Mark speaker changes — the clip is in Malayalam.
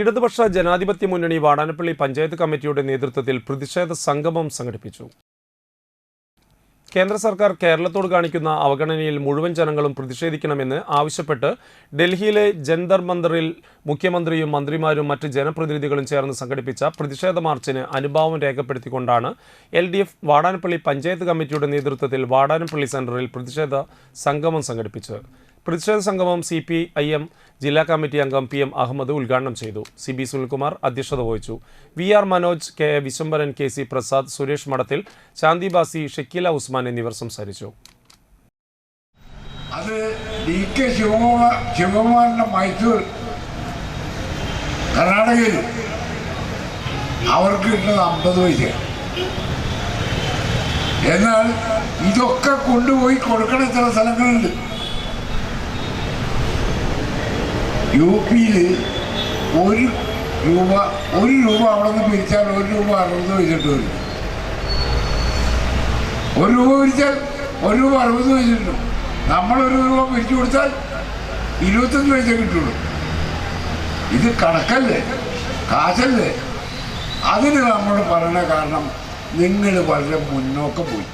Speaker 1: ഇടതുപക്ഷ ജനാധിപത്യ മുന്നണി വാടാനപ്പള്ളി പഞ്ചായത്ത് കമ്മിറ്റിയുടെ നേതൃത്വത്തിൽ പ്രതിഷേധ സംഗമം സംഘടിപ്പിച്ചു. കേന്ദ്ര സർക്കാർ കേരളത്തോട് കാണിക്കുന്ന അവഗണനയിൽ മുഴുവൻ ജനങ്ങളും പ്രതിഷേധിക്കണമെന്ന് ആവശ്യപ്പെട്ട് ഡൽഹിയിലെ ജന്തർ മന്ദറിൽ മുഖ്യമന്ത്രിയും മന്ത്രിമാരും മറ്റ് ജനപ്രതിനിധികളും ചേർന്ന് സംഘടിപ്പിച്ച പ്രതിഷേധ മാർച്ചിന് അനുഭാവം രേഖപ്പെടുത്തിക്കൊണ്ടാണ് L D F Vadanappally panchayat കമ്മിറ്റിയുടെ നേതൃത്വത്തിൽ വാടാനപ്പള്ളി സെന്ററിൽ പ്രതിഷേധ സംഗമം സംഘടിപ്പിച്ചത്. പ്രതിഷേധ സംഗമം സി പി ഐ എം ജില്ലാ കമ്മിറ്റി അംഗം പി എം അഹമ്മദ് ഉദ്ഘാടനം ചെയ്തു. സി ബി സുനിൽകുമാർ അധ്യക്ഷത വഹിച്ചു. V R Manoj K A Vishambharan K C Prasad Suresh Madathil Shanthi Basi Shakeela Usman എന്നിവർ സംസാരിച്ചു.
Speaker 2: അത് ഡി കെ ശിവകുമാറിന്റെ മൈസൂർ കർണാടകയിൽ അവർക്ക് കിട്ടുന്നത് അമ്പത് പൈസ എന്നാൽ ഇതൊക്കെ കൊണ്ടുപോയി കൊടുക്കണ ചില സ്ഥലങ്ങളുണ്ട്. യു പിയിൽ ഒരു രൂപ ഒരു രൂപ അവിടെ നിന്ന് പിരിച്ചാൽ ഒരു രൂപ അറുപത് വെച്ചിട്ട് വരും. ഒരു രൂപ പിരിച്ചാൽ ഒരു രൂപ അറുപത് വെച്ചിട്ടു നമ്മളൊരു രൂപ പിരിച്ചു കൊടുത്താൽ ഇരുപത്തൊന്ന് പൈസ കിട്ടുള്ളൂ. ഇത് കണക്കല്ലേ? കാശല്ലേ? അതിന് നമ്മൾ പറയണ കാരണം നിങ്ങൾ വളരെ മുന്നോക്കം പോയി.